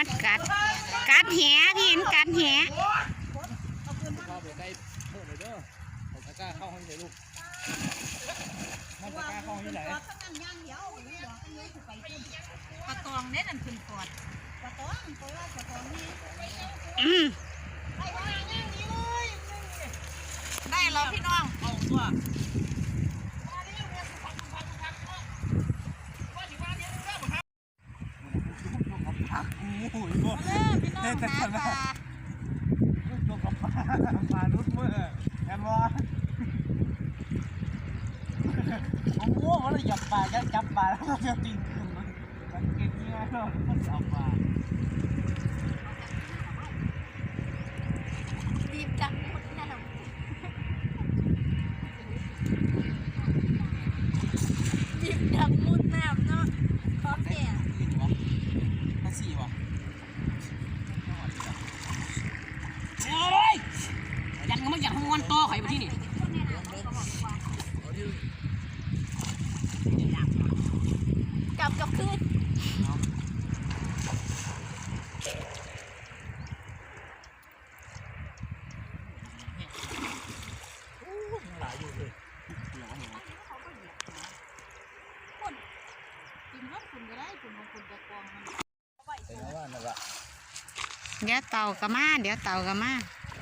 บ่ป้ามันกัด กัดแหพี่เห็นกัดแหเข้าไปใกล้เพิ่มเลยเด้อเอาตะกร้าเข้าห้องใส่ลูกห้องตะกร้าเข้าห้องที่ไหนปลาตองเน้นอันขึ้นก่อนอืมได้แล้วพี่น้องเอาตัว โอ้ยโอ้ย เออพี่น้องหาปลา ลูกกับปลาปลาลุดมือแอมวอผมโง่ว่าเราจับปลาจะจับปลาแล้วเราจะติดขึ้นมันมันเก่งยังไงเราจับปลา ดีบจังหมดแล้วดีบจังมุดน้ำเนาะขอแก่ สี่วะแค่สี่วะโอ้ยยันก็มันยันห้องวันโตข่อยมาที่นี่ กลับกับคืน หลายอยู่เลย กินว่าคุณก็ได้คุณของคุณจะกองมัน เป็นไงว่านั่นละ เดี๋ยวเต่าก็มา เดี๋ยวเต่าก็มา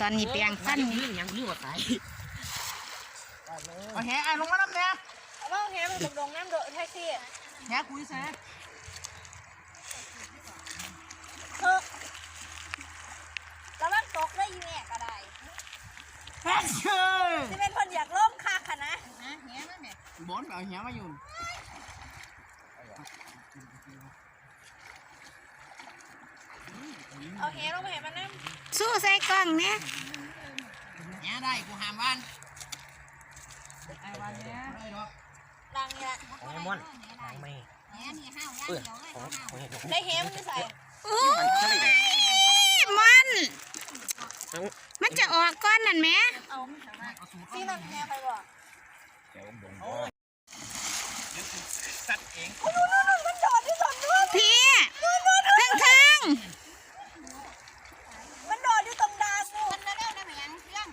ตอนนี้เปียงฟันยื่นยังยื่นกว่าสายเอาแหไอ้ลงมาน้ำแน่เอาว่าแฮมันลงน้ำเดอะแท็กซี่แหคุยแซ่เออแล้วมันตกได้ยีแม่ก็ได้แฮ่เชื่อที่เป็นคนอยากล่มคาค่ะนะฮะแฮมันแม่บอลเอาแหมาอยู่ เอาแฮลงมาให้มันนั่งสู้ใส่กล้องเนี่ยแหได้กูหามวันไอ้วันเนี้ยได้หรอลังนี่แหละของมันของไม่แฮนี่ห้าวเออของของเห็ดได้แฮมันจะใส่โอ้ยมันมันจะออกก้อนนั่นไหมเอาที่นั่นแฮไปบ่ตัดเองมันจอดที่ต้นนู้น พี่ทั้งทั้ง มันโดดอยู่ตรงดาบมันแล้วได้ไหมยังเรื่อง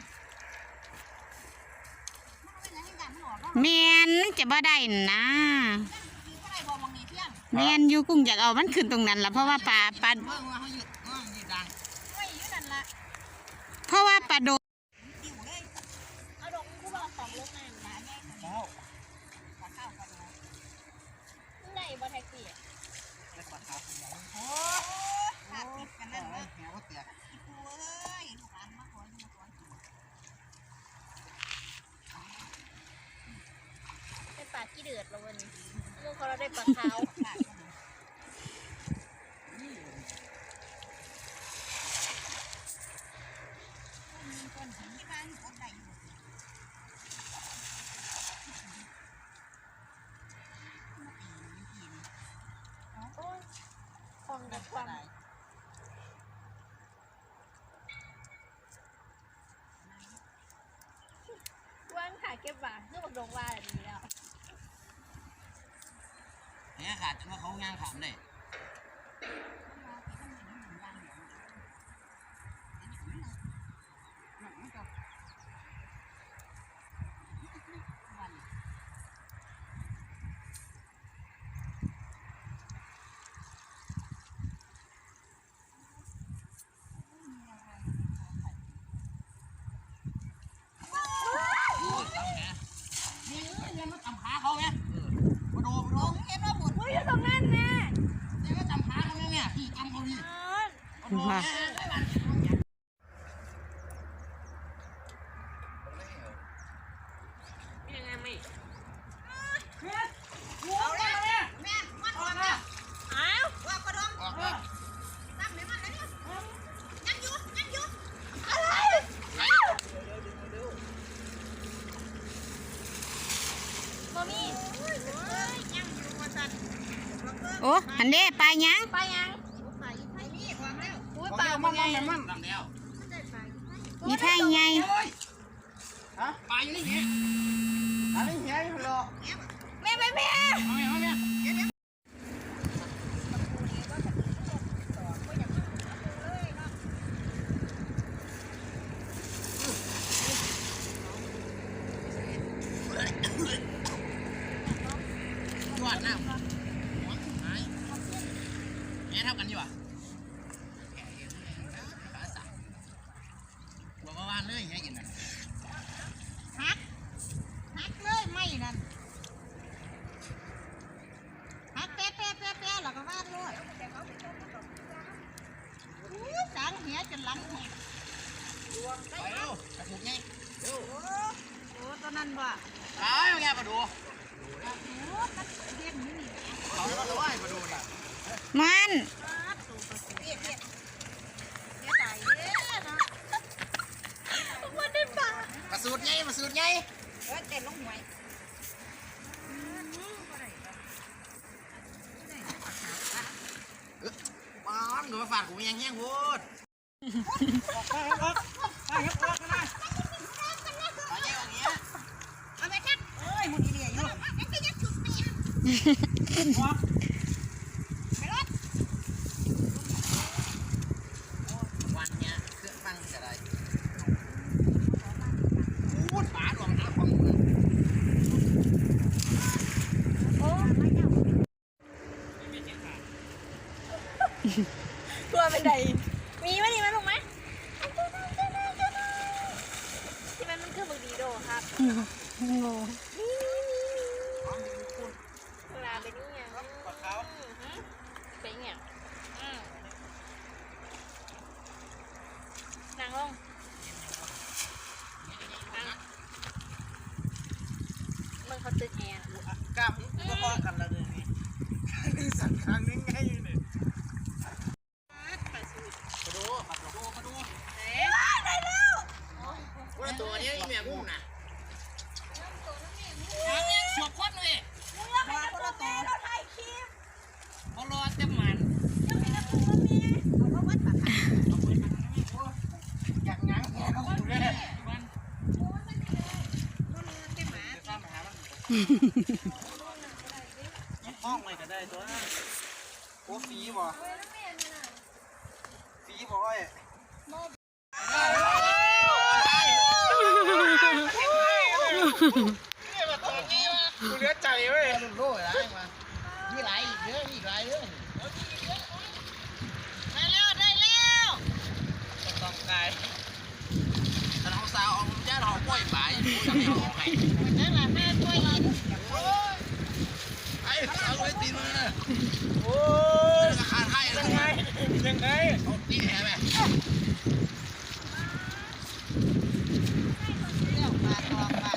ๆแมนมันจะบ่ ได้นะอะไรบ่มองนี่เที่ยงแมนอยู่กุ้งอยากเอามันขึ้นตรงนั้นละเพราะว่าปลาปลาเพิ่งมาเขาหยุดเขาหยุดดัง ไม่อยู่นั่นละ เพราะว่าปลาโด เอาดอกกูบอกของลงน้ำนะแม่ เจ้า ขอข้าวก่อนนะไหนบ่แท็กซี่ เล็กกว่าขาคุณยัง โอ้ขาดติดกันนั่น แห นะ ว่าเตีย กูเอ้ยลูกหลานมาขอมาขอเป็นปลาขี้เดือดแล้ววันนี้ลูกเขาเราได้ ปลาขาวความกับความว่างขาเก็บบาทเรื่องบักดงว่าอะไรดีแล้ว แห ขาดจนว่าเขางางขามได้ นี่เนี่ยมาจำขาเขาไงมาดูมาดู เก็บระบุอุ้ยอยู่ตรงนั้นแม่ นี่ก็จำขาเขาไงเนี่ยพี่จำเขาดิ ว่า เอาเลยเอาเลย แม่มันออกแล้วอ้าวว่ากระดองตั้งไหนมันแล้วเนี่ยยังอยู่ยังอยู่อะไรอ้าวบ่มีเอ้ยยังอยู่ว่า ซั่นโอ้หันเด้ปลายังไปยังไปไปนี่วางแล้วอุ้ยป ป ลา ลา บ่ มัน ใหญ่ มันมันทำแล้ว มีท่าไง ฮะปลาอยู่นี่เหี้ยอันนี้เหี้ยอยู่หรอ แม่แม่แม่ เอาไงเอาไง นี้เท่ากันอยู่อะบอกว่าวานเลยให้กินนะ หักหักเลยไม่นั่นหักเป๊ะเป๊ะเป๊ะเป๊ะแล้วก็วาดรถอู้สังเหียจนหลังแหก ไปเร็ วกระสุนไงเร็วโอ้โอ้ตอนนั้นบ่ตายมาแง่มาดูโอ้มันเขาแล้วก็ไหวมาดูน่ะมันเรียกเรียกเรียกตาด้อนะมันได้ปลากระสุนไงกระสุนไงเออเต็มลงหวยป้อนกูมาฝากกูยังแห้งพูด ไปยังออกไปยังออกกันนะไปยังออกเงี้ย เอาไปทักเอ้ยมุนอีเดียอยู่นั่นก็ยัดชุบเมียไปรถ วันเนี้ยเครื่องฟังจะได้พูดฝาดวงน้ำของมึง ตัวเป็นไดมีไหมนี่ไหมลูกไหมที่มันมันคือบึกดีโดครับ โง่ มีมีมีมีเวลาไปนี่ไง ปากเขา อือหือ เป็นไงอืมนั่งลงมึงเขาตึกแงน กล้ามก็พอกันแล้วเลยนี่สั่งครั้งนึงไงเนี่ยมาดูมาดูมาดูได้แล้วว่าตัวนี้แม่กุ้งน่ะสวบควันเลย มาคนละตัวเราถ่ายคลิป เขารอเต็มมัน เอาว่าวัดปาก อยากงั้งแค่เขาอยู่เลยมัน เป็นหมา ข้ามหามัน ห้องเลยก็ได้ตัวโอ้ฟีบ่ฟีบ่ไอ้กูเหลือใจเว้ยลุงโล่ไรมามีหลายอีกเยอะอีกหลายเรื่องได้แล้วได้แล้วต้องกายถ้าเราสาวเอาจ้าเราปล่อยไปกูจะไม่เอาไปนั่นแหละแม่ช่วยยิน ไอ้เอาไว้ตีมือนะ โอ้ยขาดให้ยังไงยังไงเอาตีแหมเรื่องปลาทองปลา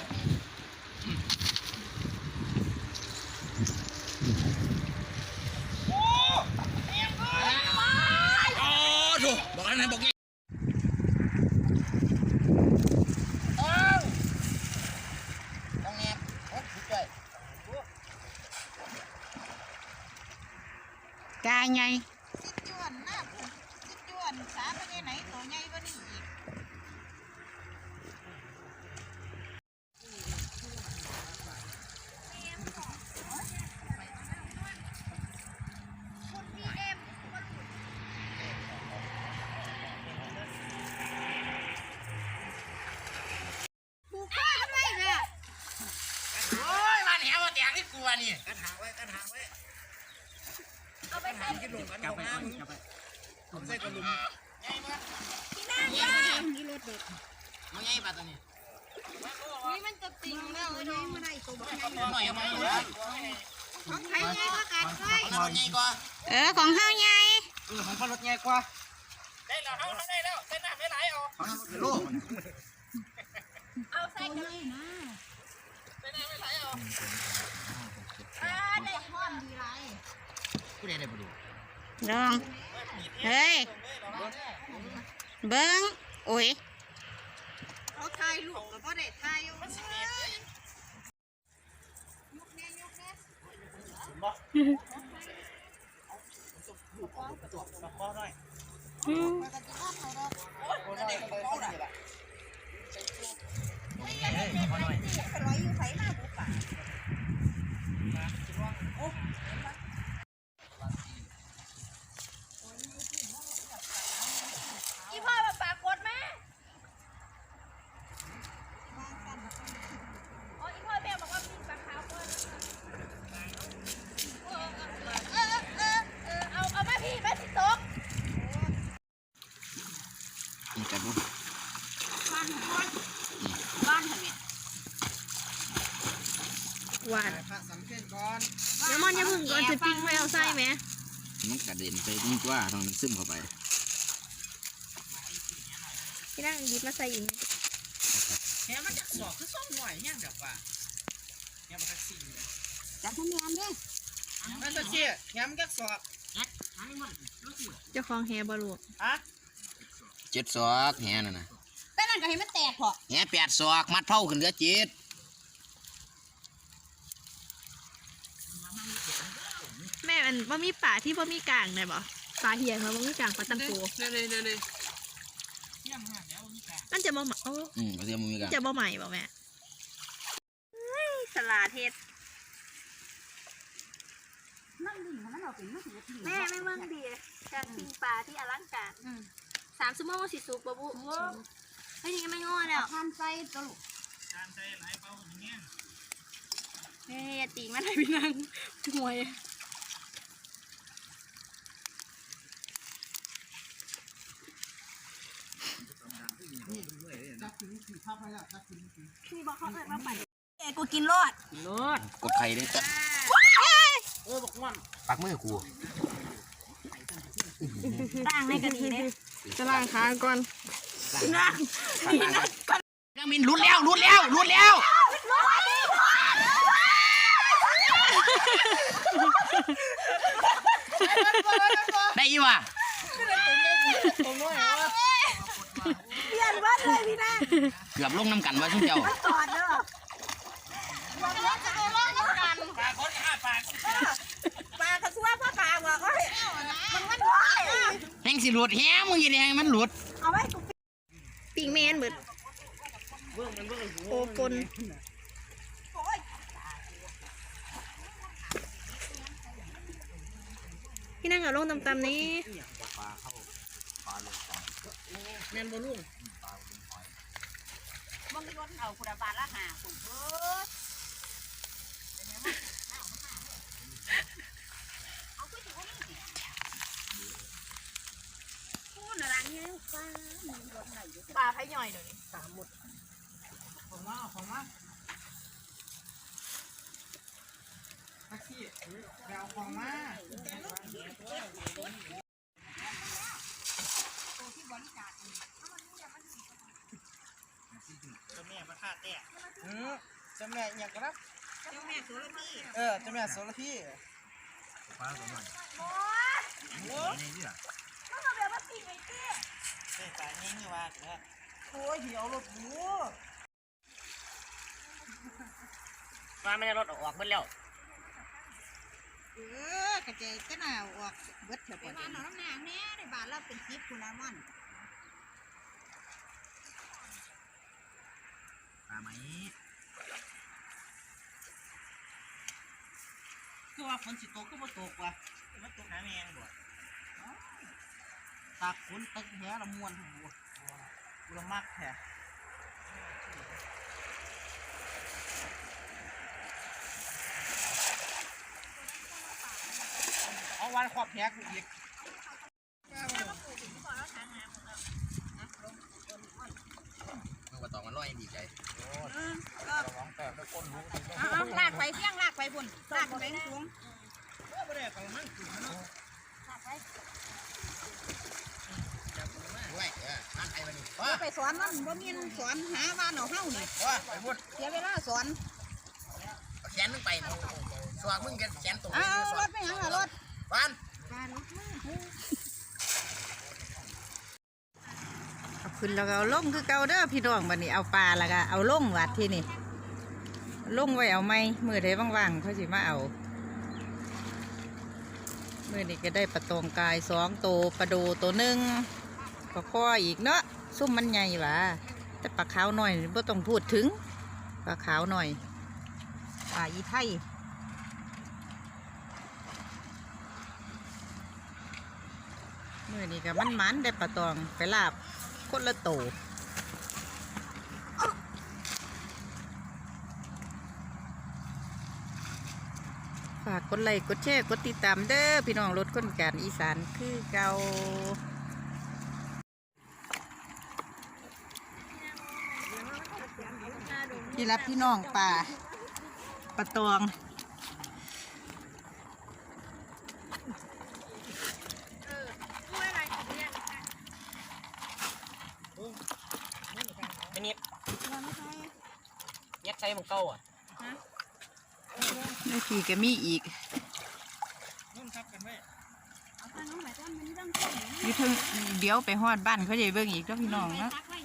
โอ้ถูกบอกแล้นะบอกงี้ต้องแงบโอ้ยช่วย กายไง สิจวนนะสิจวนสาไปไหนตัวใหญ่กว่านี้อีก ผูกข้าทำไมเนี่ย โอ้ยมาแหนวแต กที่กลัวนี่กันหางไว้กันหางไว้เอาไปใส่กินลงกันลงน้ำมึงผมใส่กระลุมไงมาที่นั่งไงย่ามาดิมันไงปลาตัวนี้นี่มันจะติงแล้วไอ้น้องมันไอ้ตัวหน่อยเอามาเลยของใครไงก็กัดไว้มันรถไงกว่าเออของข้าวไงเออของพรถไงกว่าได้แล้วเอาได้แล้วได้น้ำไม่ไหลออกของรถโลเอาใส่กันได้น้ำไม่ไหลออก อ่าได้ พ่อนดีไร กูได้ได้บ่ดูลอง เฮ้ย เบิ้งโอ้ยเขาถ่ายรูปกับพ่อเด็กถ่ายอยู่ยุกแน่ยุกแน่อืมปกติอ้อมเขาดอกเด็กเขาได้ละ ไปร้อยอยู่ไสมาบุป่า อีพ่อมาปากกดแม่อ๋ออีพ่อแม่บอกว่ามีปลาขาวก่อนเออเออเออเออเอาเอามาพี่มา กันบุ บ้านของคนบ้านทำไม หวานพระสำเพ็ญก่อนเดี๋ยวมันอย่าพึ่งก่อนจะปิ้งไว้เอาไส้ไหมมันกระเด็นไปนี่กว่าทางมันซึมเข้าไปพี่นั่งยิบมาใส่อีกแหมันจะสอกคือส่งหน่อยเนี่ยแบบว่าเนี่ยมันแท็กซี่เลยจับทำงานด้นั่นแท็กซี่เนี่ยมันจะสอกเจ้าของแฮบอลูกฮะเจ็ดศอกแหน่ะนะแต่นั่นก็ให้มันแตกพอแหแปดศอกมัดเผาขึ้นเหลือเจ็ด แม่มั นว่ามีป่าที่ว่ามีกลางได้บ่ป่าเฮียงแล้วว่ามีกลางปลาตังโกเนี่ยเนี่ยเนี่ยเนี่ยมันจะบ่หมาโอ้อืมเขาเรียกมันมีกันจะบ่ใหม่บ่แม่สลาเทศนั่งดิ่งของมันเอาเป็นมะเขือเทศแม่ไม่เบิ่งดีการปิ้งปลาที่อลังการสามชั่วโมงสิสุกบ่บุเฮ้ยนี่ไม่ง้อแล้วทานไส้ตลกเฮ้ยอย่าตีมันให้พี่นั่งมวย พี่บอกเขาเอิ้นว่าปั่นแกกูกินรอดกดไข่ได้จ้ะเออบอกมันปักมือกูร่างในกะทิเด้จะล้างขาก่อนยังมินรุดแล้วรุดแล้วรุดแล้วได้อีวะเป ลี่ยนวัดเลยพี่นางเกือบลงน้ำกันว่าชุ่มเจ้าตอดเด้อวันนี้จะไปร้องกันปลาคนอ้าปากปลากระซัวพ่อกลางว่ะก็ให้มันมันไหวแห้งสิหลุดแห้งมึงอยังไงมันหลุด เอาไว้กูปิงแมนเบิดโอปนพี่นั่งเอาลงตำๆนี้ แมนบ่ลุงมึงรถเอาคุณบาทละหาคุณเอ้ยเอาไปอยู่นี่พูดอะไรเนี่ยฟ้ามีรถไหนอยู่ปลาไผ่ย่อยเดี๋ยวนี้ของมาของมาแท็กซี่ไปเอาของมา เจ้าแม่ประทาแตกอืมเจ้าแม่อยากรับเจ้าแม่สุรพีเออเจ้าแม่โสระพี่โอ้ยโอ้ยมันเอาแบบว่าปีกไอ้เตี้ยเส้นสายนี้นี่ว่าเออโอ้ยเหี่ยวรถหมูมาไม่ได้รถออกเพิ่นแล้วเออกระเจยก็น่าออกเบิดเถอะไปบ้านน้องนางแน่ในบ้านเราเป็นทิพย์คุณละมัน ปลา ไหมคือว่าฝนสิตกก็บ่ตกว่ะมันตกหาแมงบ่ตากฝนตึกแหละมวนทุกบัวกูละมักแท้เอาวันขอบแหกูอีก มันว่าต องมันลอยดีใจระวังแต่ถ้าก้นรู้เอาลากไปเฟี้ยงลากไปบุญลากไปสูงไม่ได้กระมังขึ้นเนาะด้วยเออนั่นไอ้มันนี่ว่าไปสอนมันบ่มีนสอนหาบ้านเอาเฮานี่ว่าไปบุญเสียเวลาสอนเอาแขนมึงไปมึงสวากมึงแขนแขนตรงเอานี้เอาสรวากถไปหยังล่ะรถบ้านเอา ขึ้นแล้วก็เอาลงคือเก่าเด้อพี่น้องบัดนี้เอาปลาแล้วก็เอาลงวัดที่นี่ลงไว้เอาไหมมือไดว่างๆเขาสิมาเอามือนี้ก็ได้ปลาตองกายสองตัวปลาโดตัวหนึ่งปลาคออีกเนาะซุ่มมันใหญ่หวะแต่ปลาขาวหน่อยบ่ต้องพูดถึงปลาขาวหน่อยปลาอีไทยมือนี้ก็มันมันๆได้ปลาตองไปลาบ คนละโตฝากกดไลค์กดแชร์กดติดตามเด้อพี่น้องรถคนการอีสานคือเกาที่รับพี่น้องป่าประตอง นี่พี่ก็มีอีกนุ่นทับกันไว้เอาไปน้องหมายต้นมันเรื่องต้นอยู่เทึงเดี๋ยวไปฮอดบ้านเขาจะเบิ่งอีกก็พี่น้องเนาะตักไว้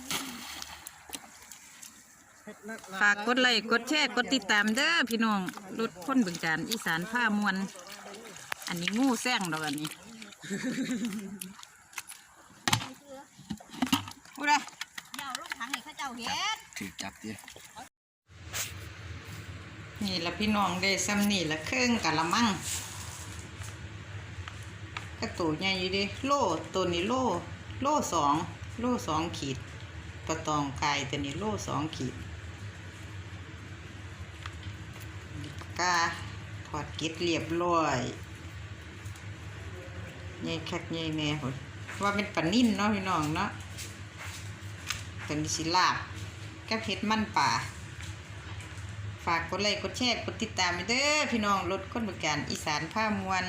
ฝากกดไลค์กดแชร์กดติดตามเด้อพี่น้องรถคนบึงการอีสานผ้ามวลอันนี้งูแซงดอกอันนี้พูดเลยเจ้าลูกถังให้เขาเจ้าเห็นถือจับดิ นี่ละพี่น้องได้ซ้ำนี่ละเครื่องกะละมังก็ตัวใหญ่อยู่ดิโลตัวนี้โลโลสองโลสองขีดปลาตองไก่ตัวนี้โลสองขีดกาถอดเกล็ดเรียบร้อยใหญ่คักใหญ่แม่พุ่นว่าเป็นปลานิ่นเนาะพี่น้องเนาะตัวนี้สิลาบกับเห็ดมันป่า ฝากกดไลค์กดแชร์กดติดตามไปเด้อพี่น้องรถคนบริการอีสานผ้ามวล